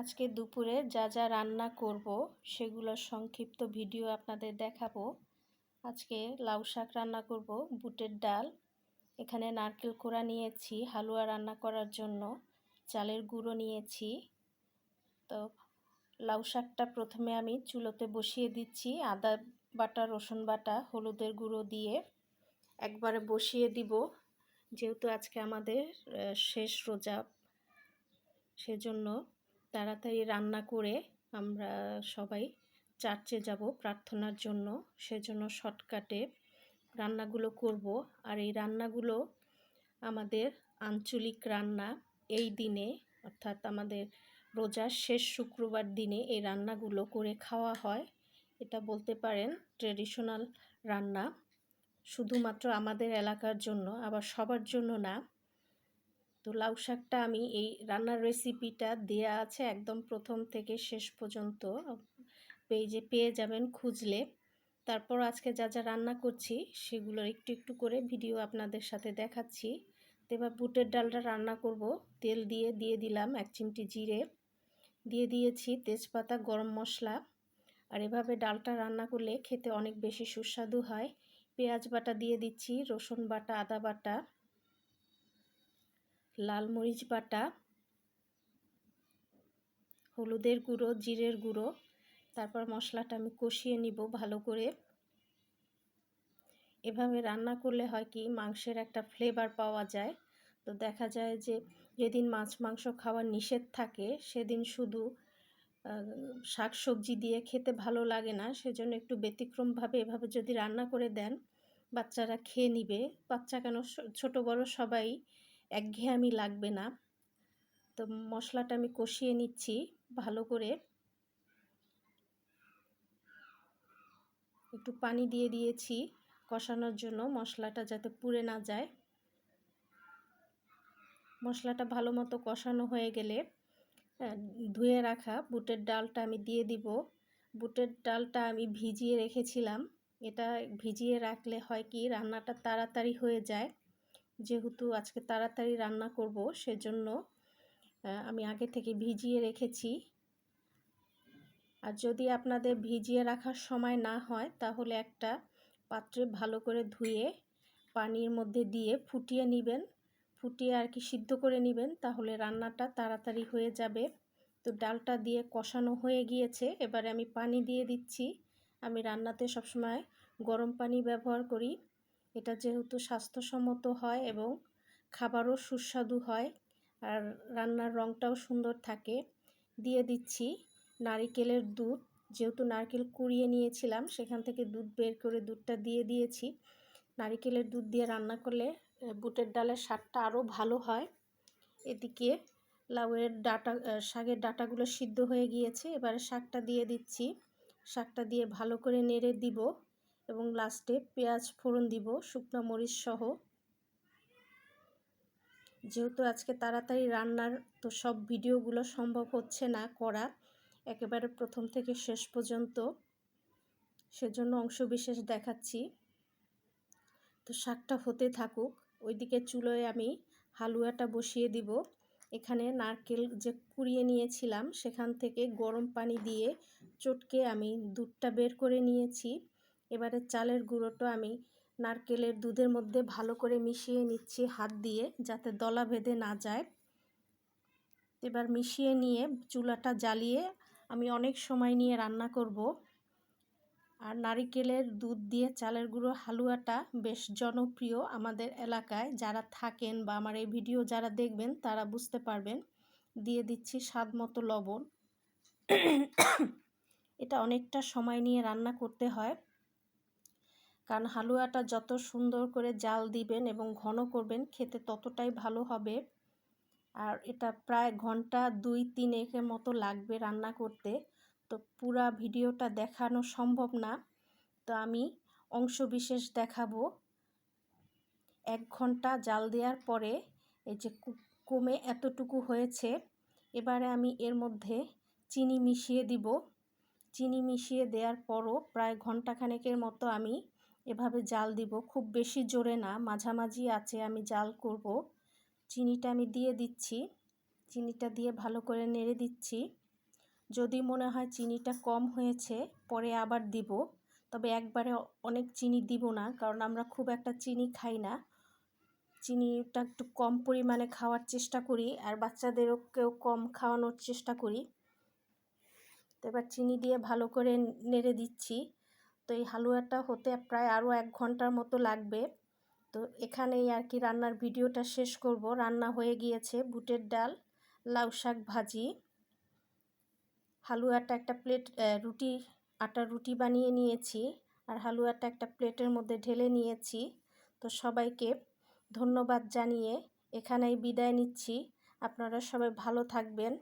আজকে দুপুরে যা যা রান্না করব সেগুলোর সংক্ষিপ্ত ভিডিও আপনাদের দেখাবো। আজকে লাউ শাক রান্না করব, বুটের ডাল, এখানে নারকেল কোড়া নিয়েছি, হালুয়া রান্না করার জন্য, চালের গুঁড়ো নিয়েছি। তো লাউ শাকটা প্রথমে আমি চুলোতে বসিয়ে দিচ্ছি, আদা বাটা, রসুন বাটা, হলুদের গুঁড়ো দিয়ে। একবারে বসিয়ে দিব, যেহেতু আজকে আমাদের শেষ রোজা, সেজন্য তাড়াতাড়ি রান্না করে আমরা সবাই চার্চে যাব প্রার্থনার জন্য। সেজন্য শর্টকাটে রান্নাগুলো করব। আর এই রান্নাগুলো আমাদের আঞ্চলিক রান্না। এই দিনে, অর্থাৎ আমাদের রোজার শেষ শুক্রবার দিনে এই রান্নাগুলো করে খাওয়া হয়। এটা বলতে পারেন ট্রেডিশনাল রান্না। শুধুমাত্র আমাদের এলাকার জন্য, আবার সবার জন্য না তো লাউ শাকটা আমি এই রান্নার রেসিপিটা দেয়া আছে একদম প্রথম থেকে শেষ পর্যন্ত। পেজে পেয়ে যাবেন খুঁজলে। তারপর আজকে যা যা রান্না করছি সেগুলো একটু একটু করে ভিডিও আপনাদের সাথে দেখাচ্ছি। তো এবার বুটের ডালটা রান্না করব। তেল দিয়ে দিয়ে দিলাম এক চিমটি জিরে। দিয়ে দিয়েছি তেজপাতা, গরম মশলা। আর এভাবে ডালটা রান্না করলে খেতে অনেক বেশি সুস্বাদু হয়। পেঁয়াজ বাটা দিয়ে দিচ্ছি, রসুন বাটা, আদা বাটা। লাল মরিচ বাটা, হলুদের গুঁড়ো, জিরের গুঁড়ো, তারপর মশলাটা আমি কষিয়ে নিব ভালো করে। এভাবে রান্না করলে হয় কি, মাংসের একটা ফ্লেভার পাওয়া যায়। তো দেখা যায় যে, যেদিন মাছ মাংস খাওয়ার নিষেধ থাকে, সেদিন শুধু শাক সবজি দিয়ে খেতে ভালো লাগে না, সেজন্য একটু ব্যতিক্রমভাবে এভাবে যদি রান্না করে দেন, বাচ্চারা খেয়ে নিবে। বাচ্চা কেন, ছোট বড় সবাই একঘেয়ামি লাগবে না। তো মশলাটা আমি কষিয়ে নিচ্ছি ভালো করে। একটু পানি দিয়ে দিয়েছি কষানোর জন্য মশলাটা যাতে পুড়ে না যায়। মশলাটা ভালো মতো কষানো হয়ে গেলে ধুয়ে রাখা বুটের ডালটা আমি দিয়ে দিব। বুটের ডালটা আমি ভিজিয়ে রেখেছিলাম। এটা ভিজিয়ে রাখলে হয় কি, রান্নাটা তাড়াতাড়ি হয়ে যায়। যেহেতু আজকে তাড়াতাড়ি রান্না করব, সেজন্য আমি আগে থেকে ভিজিয়ে রেখেছি। আর যদি আপনাদের ভিজিয়ে রাখার সময় না হয়, তাহলে একটা পাত্রে ভালো করে ধুয়ে পানির মধ্যে দিয়ে ফুটিয়ে নেবেন। ফুটিয়ে আর কি সিদ্ধ করে নেবেন, তাহলে রান্নাটা তাড়াতাড়ি হয়ে যাবে। তো ডালটা দিয়ে কষানো হয়ে গিয়েছে, এবারে আমি পানি দিয়ে দিচ্ছি। আমি রান্নাতে সবসময় গরম পানি ব্যবহার করি। এটা যেহেতু স্বাস্থ্যসম্মত হয় এবং খাবারও সুস্বাদু হয়, আর রান্নার রঙটাও সুন্দর থাকে, দিয়ে দিচ্ছি নারিকেলের দুধ। যেহেতু নারকেল কুড়িয়ে নিয়েছিলাম, সেখান থেকে দুধ বের করে দুধটা দিয়ে দিয়েছি। নারিকেলের দুধ দিয়ে রান্না করলে বুটের ডালের স্বাদটা আরও ভালো হয়। এদিকে লাউয়ের ডাটা শাকের ডাটাগুলো সিদ্ধ হয়ে গিয়েছে। এবারে শাকটা দিয়ে দিচ্ছি। শাকটা দিয়ে ভালো করে নেড়ে দিব। এবং লাস্টে পেঁয়াজ, ফোড়ন দিব, শুকনো মরিচ সহ। যেহেতু আজকে তাড়াতাড়ি রান্নার, তো সব ভিডিওগুলো সম্ভব হচ্ছে না করা। একেবারে প্রথম থেকে শেষ পর্যন্ত। সেজন্য অংশবিশেষ দেখাচ্ছি। তো শাকটা হতে থাকুক, ওইদিকে চুলোয় আমি হালুয়াটা বসিয়ে দিব। এখানে নারকেল যে কুড়িয়ে নিয়েছিলাম, সেখান থেকে গরম পানি দিয়ে চটকে আমি দুধটা বের করে নিয়েছি। এবারে চালের গুঁড়োটা আমি নারকেলের দুধের মধ্যে ভালো করে মিশিয়ে নিচ্ছি হাত দিয়ে যাতে দলা বেঁধে না যায়। এবার মিশিয়ে নিয়ে চুলাটা জ্বালিয়ে আমি অনেক সময় নিয়ে রান্না করব। আর নারিকেলের দুধ দিয়ে চালের গুঁড়ো হালুয়াটা বেশ জনপ্রিয় আমাদের এলাকায়। যারা থাকেন বা আমার এই ভিডিও যারা দেখবেন, তারা বুঝতে পারবেন। দিয়ে দিচ্ছি স্বাদ মতো লবণ। এটা অনেকটা সময় নিয়ে রান্না করতে হয়। কারণ হালুয়াটা যত সুন্দর করে জাল দিবেন এবং ঘন করবেন, খেতে ততটাই ভালো হবে। আর এটা প্রায় ঘণ্টা দুই তিনেকের মতো লাগবে রান্না করতে। তো পুরা ভিডিওটা দেখানো সম্ভব না। তো আমি অংশ বিশেষ দেখাবো। এক ঘণ্টা জাল দেওয়ার পরে এই যে কমে এতটুকু হয়েছে। এবারে আমি এর মধ্যে চিনি মিশিয়ে দিব। চিনি মিশিয়ে দেওয়ার পরও প্রায় ঘন্টাখানেকের মতো আমি এভাবে জাল দিব, খুব বেশি জোরে না, মাঝামাঝি আছে, আমি জাল করব। চিনিটা আমি দিয়ে দিচ্ছি, চিনিটা দিয়ে ভালো করে নেড়ে দিচ্ছি। যদি মনে হয় চিনিটা কম হয়েছে, পরে আবার দিব। তবে একবারে অনেক চিনি দিব না, কারণ আমরা খুব একটা চিনি খাই না। চিনিটা একটু কম পরিমাণে খাওয়ার চেষ্টা করি, আর বাচ্চাদেরকেও কম খাওয়ানোর চেষ্টা করি। তো এবার চিনি দিয়ে ভালো করে নেড়ে দিচ্ছি। তো এই হালুয়াটা হতে প্রায় আরও এক ঘণ্টার মতো লাগবে। তো এখানেই আর কি রান্নার ভিডিওটা শেষ করব। রান্না হয়ে গিয়েছে বুটের ডাল, লাউ শাক ভাজি। হালুয়াটা একটা প্লেট রুটি, আটার রুটি বানিয়ে নিয়েছি আর হালুয়াটা একটা প্লেটের মধ্যে ঢেলে নিয়েছি। তো সবাইকে ধন্যবাদ জানিয়ে এখানেই বিদায় নিচ্ছি। আপনারা সবাই ভালো থাকবেন।